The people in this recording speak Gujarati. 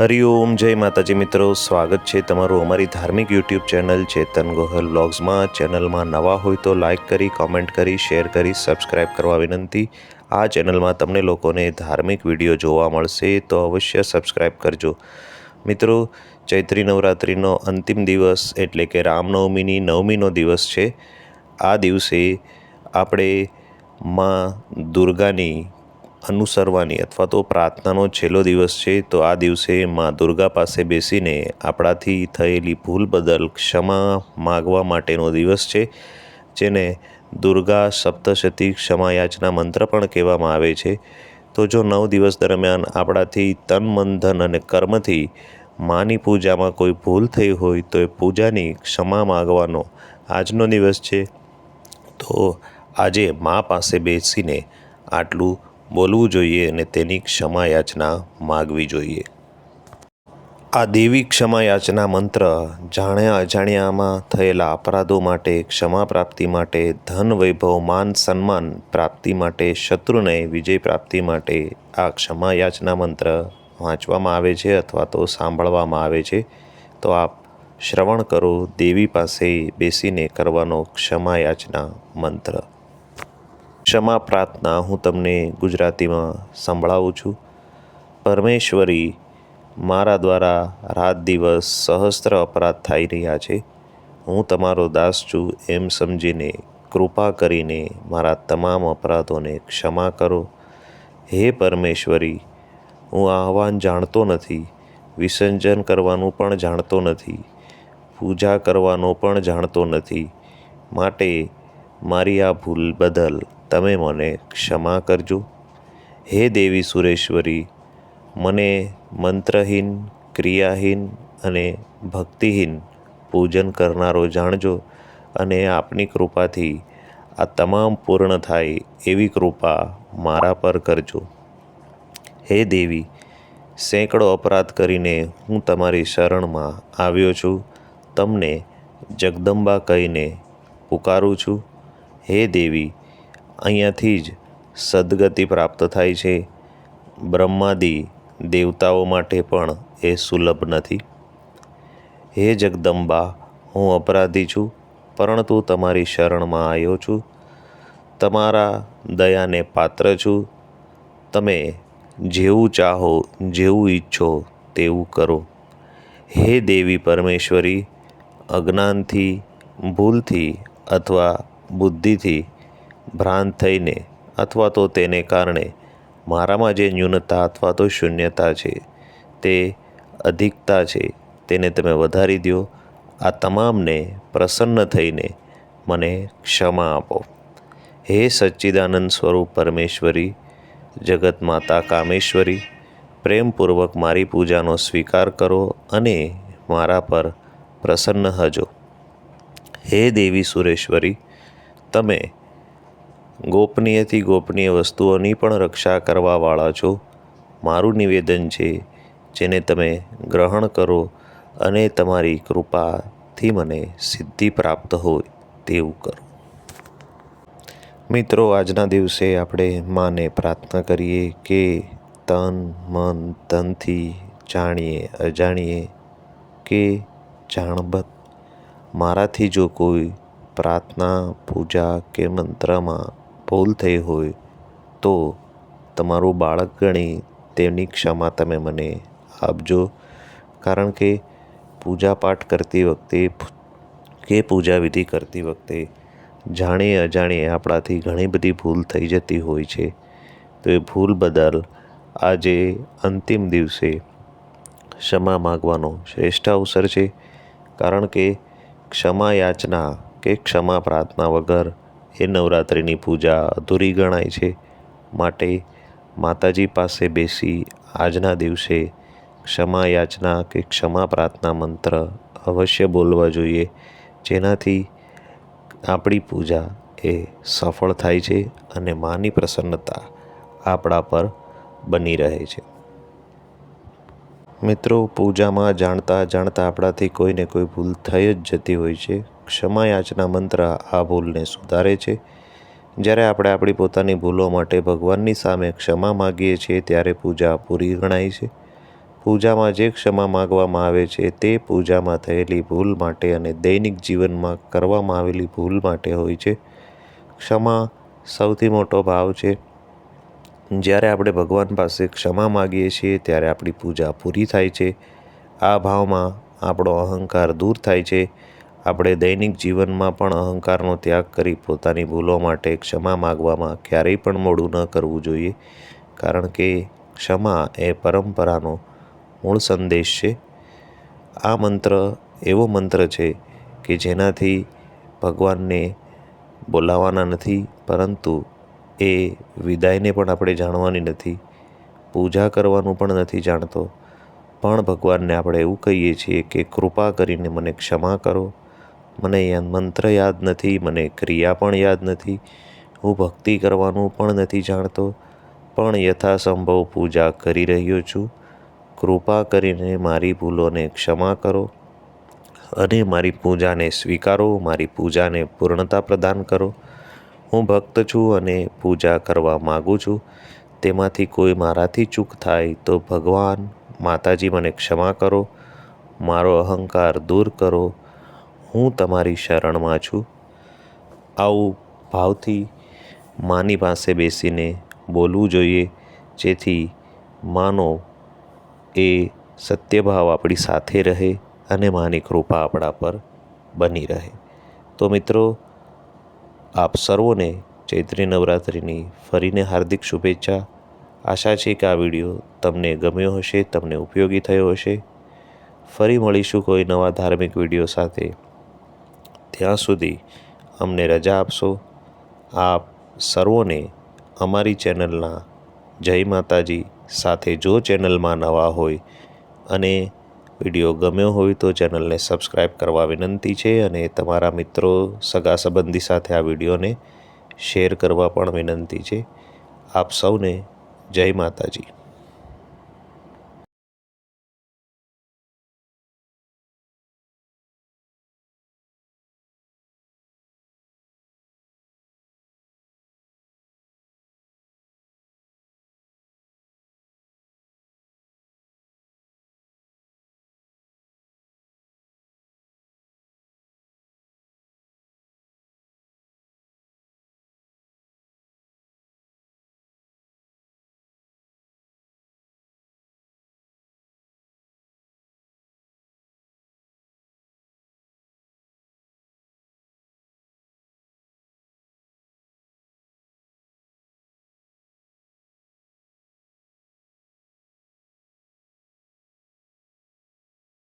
હરિઓમ જય માતાજી મિત્રો, સ્વાગત છે તમારું અમારી ધાર્મિક યુટ્યુબ ચેનલ ચેતન ગોહલ વ્લોગ્સમાં ચેનલમાં નવા હોય તો લાઇક કરી, કોમેન્ટ કરી, શેર કરી, સબસ્ક્રાઇબ કરવા વિનંતી. આ ચેનલમાં તમને લોકોને ધાર્મિક વીડિયો જોવા મળશે તો અવશ્ય સબસ્ક્રાઇબ કરજો. મિત્રો, ચૈત્રી નવરાત્રિનો અંતિમ દિવસ એટલે કે રામનવમીની નવમીનો દિવસ છે. આ દિવસે આપણે માં દુર્ગાની અનુસરવાની અથવા તો પ્રાર્થનાનો છેલ્લો દિવસ છે, તો આ દિવસે મા દુર્ગા પાસે બેસીને આપણાથી થયેલી ભૂલ બદલ ક્ષમા માગવા માટેનો દિવસ છે, જેને દુર્ગા સપ્તશતી ક્ષમાયાચના મંત્ર પણ કહેવામાં આવે છે. તો જો નવ દિવસ દરમિયાન આપણાથી તન, મન, ધન અને કર્મથી માની પૂજામાં કોઈ ભૂલ થઈ હોય, તો એ પૂજાની ક્ષમા માગવાનો આજનો દિવસ છે. તો આજે મા પાસે બેસીને આટલું બોલવું જોઈએ અને તેની ક્ષમા યાચના માગવી જોઈએ. આ દેવી ક્ષમા યાચના મંત્ર જાણ્યા અજાણ્યામાં થયેલા અપરાધો માટે, ક્ષમા પ્રાપ્તિ માટે, ધન વૈભવ, માન સન્માન પ્રાપ્તિ માટે, શત્રુને વિજય પ્રાપ્તિ માટે આ ક્ષમા યાચના મંત્ર વાંચવામાં આવે છે અથવા તો સાંભળવામાં આવે છે. તો આપ શ્રવણ કરો, દેવી પાસે બેસીને કરવાનો ક્ષમા યાચના મંત્ર. ક્ષમા પ્રાર્થના હું તમને ગુજરાતીમાં સંભળાવું છું. પરમેશ્વરી, મારા દ્વારા રાત દિવસ સહસ્ત્ર અપરાધ થઈ રહ્યા છે. હું તમારો દાસ છું એમ સમજીને કૃપા કરીને મારા તમામ અપરાધોને ક્ષમા કરો. હે પરમેશ્વરી, હું આહવાન જાણતો નથી, વિસર્જન કરવાનું પણ જાણતો નથી, પૂજા કરવાનો પણ જાણતો નથી. માટે મારી આ ભૂલ બદલ તમે મને ક્ષમા કરજો. હે દેવી સુરેશ્વરી, મને મંત્રહીન, ક્રિયાહીન અને ભક્તિહીન પૂજન કરનારો જાણજો અને આપની કૃપાથી આ તમામ પૂર્ણ થાય એવી કૃપા મારા પર કરજો. હે દેવી, સેંકડો અપરાધ કરીને હું તમારી શરણમાં આવ્યો છું. તમને જગદંબા કહીને પુકારું છું. હે દેવી અહીંયાથી જ સદગતિ પ્રાપ્ત થાય છે. બ્રહ્માદિ દેવતાઓ માટે પણ એ સુલભ નથી. હે જગદંબા, હું અપરાધી છું, પરંતુ તમારી શરણમાં આવ્યો છું. તમારા દયાને પાત્ર છું. તમે જેવું ચાહો, જેવું ઈચ્છો તેવું કરો. હે દેવી પરમેશ્વરી, અજ્ઞાનથી, ભૂલથી અથવા બુદ્ધિથી ભ્રાંત થઈને અથવા તો તેને કારણે મારામાં જે ન્યૂનતા અથવા તો શૂન્યતા છે, તે અધિકતા છે, તેને તમે વધારી દો આ તમામને પ્રસન્ન થઈને મને ક્ષમા આપો. હે સચ્ચિદાનંદ સ્વરૂપ પરમેશ્વરી જગત માતા કામેશ્વરી, પ્રેમપૂર્વક મારી પૂજાનો સ્વીકાર કરો અને મારા પર પ્રસન્ન હજો. હે દેવી સુરેશ્વરી, તમે ગોપનીયથી ગોપનીય વસ્તુઓની પણ રક્ષા કરવાવાળા છો. મારું નિવેદન છે, જેને તમે ગ્રહણ કરો અને તમારી કૃપાથી મને સિદ્ધિ પ્રાપ્ત હોય તેવું કરો. મિત્રો, આજના દિવસે આપણે માને પ્રાર્થના કરીએ કે તન, મન, ધનથી જાણીએ, અજાણીએ કે જાણબત મારાથી જો કોઈ પ્રાર્થના, પૂજા કે મંત્રમાં ભૂલ થઈ હોય તો તમારું બાળક ગણી તેની ક્ષમા તમે મને આપજો. કારણ કે પૂજા પાઠ કરતી વખતે, કે પૂજા વિધિ કરતી વખતે જાણીએ અજાણીએ આપણાથી ઘણી બધી ભૂલ થઈ જતી હોય છે. તો એ ભૂલ બદલ આજે અંતિમ દિવસે ક્ષમા માગવાનો શ્રેષ્ઠ અવસર છે. કારણ કે ક્ષમા યાચના કે ક્ષમા પ્રાર્થના વગર એ નવરાત્રિની પૂજા અધૂરી ગણાય છે. માટે માતાજી પાસે બેસી આજના દિવસે ક્ષમા યાચના કે ક્ષમા પ્રાર્થના મંત્ર અવશ્ય બોલવા જોઈએ. જેનાથી આપણી પૂજા એ સફળ થાય છે અને માની પ્રસન્નતા આપણા પર બની રહે છે. મિત્રો, પૂજામાં જાણતા જાણતા આપણાથી કોઈને કોઈ ભૂલ થઈ જ જતી હોય છે. ક્ષમા યાચના મંત્ર આ ભૂલને સુધારે છે. જ્યારે આપણે આપણી પોતાની ભૂલો માટે ભગવાનની સામે ક્ષમા માગીએ છીએ, ત્યારે પૂજા પૂરી ગણાય છે. પૂજામાં જે ક્ષમા માગવામાં આવે છે, તે પૂજામાં થયેલી ભૂલ માટે અને દૈનિક જીવનમાં કરવામાં આવેલી ભૂલ માટે હોય છે. ક્ષમા સૌથી મોટો ભાવ છે. જ્યારે આપણે ભગવાન પાસે ક્ષમા માગીએ છીએ, ત્યારે આપણી પૂજા પૂરી થાય છે. આ ભાવમાં આપણો અહંકાર દૂર થાય છે. આપણે દૈનિક જીવનમાં પણ અહંકારનો ત્યાગ કરી પોતાની ભૂલો માટે ક્ષમા માગવામાં ક્યારેય પણ મોડું ન કરવું જોઈએ. કારણ કે ક્ષમા એ પરંપરાનો મૂળ સંદેશ છે. આ મંત્ર એવો મંત્ર છે કે જેનાથી ભગવાનને બોલાવવાના નથી, પરંતુ એ વિદાયને પણ આપણે જાણવાની નથી, પૂજા કરવાનું પણ નથી જાણતો. પણ ભગવાનને આપણે એવું કહીએ છીએ કે કૃપા કરીને મને ક્ષમા કરો. મને મંત્ર યાદ નથી, મને ક્રિયા પણ યાદ નથી. હું ભક્તિ કરવાનું પણ નથી જાણતો, પણ યથાસંભવ પૂજા કરી રહ્યો છું. કૃપા કરીને મારી ભૂલોને ક્ષમા કરો અને મારી પૂજાને સ્વીકારો, મારી પૂજાને પૂર્ણતા પ્રદાન કરો. હું ભક્ત છું અને પૂજા કરવા માગું છું. તેમાંથી કોઈ મારાથી ચૂક થાય તો ભગવાન, માતાજી મને ક્ષમા કરો, મારો અહંકાર દૂર કરો, હું તમારી શરણમાં છું. આવું ભાવથી માની પાસે બેસીને બોલવું જોઈએ, જેથી માનો એ સત્યભાવ આપણી સાથે રહે અને માની કૃપા આપણા પર બની રહે. તો મિત્રો આપ સર્વોને ચૈત્રી નવરાત્રિની ફરીને હાર્દિક શુભેચ્છા. આશા છે કે આ વીડિયો તમને ગમ્યો હશે, તમને ઉપયોગી થયો હશે. ફરી મળીશું કોઈ નવા ધાર્મિક વીડિયો સાથે. ત્યાં સુધી અમને રજા આપશો. આપ સર્વોને અમારી ચેનલના જય માતાજી સાથે જો ચેનલમાં નવા હોય અને વીડિયો ગમ્યો હોય તો ચેનલને સબસ્ક્રાઈબ કરવા વિનંતી છે અને તમારા મિત્રો સગા સંબંધી સાથે આ વિડીયોને શેર કરવા પણ વિનંતી છે. આપ સૌને જય માતાજી.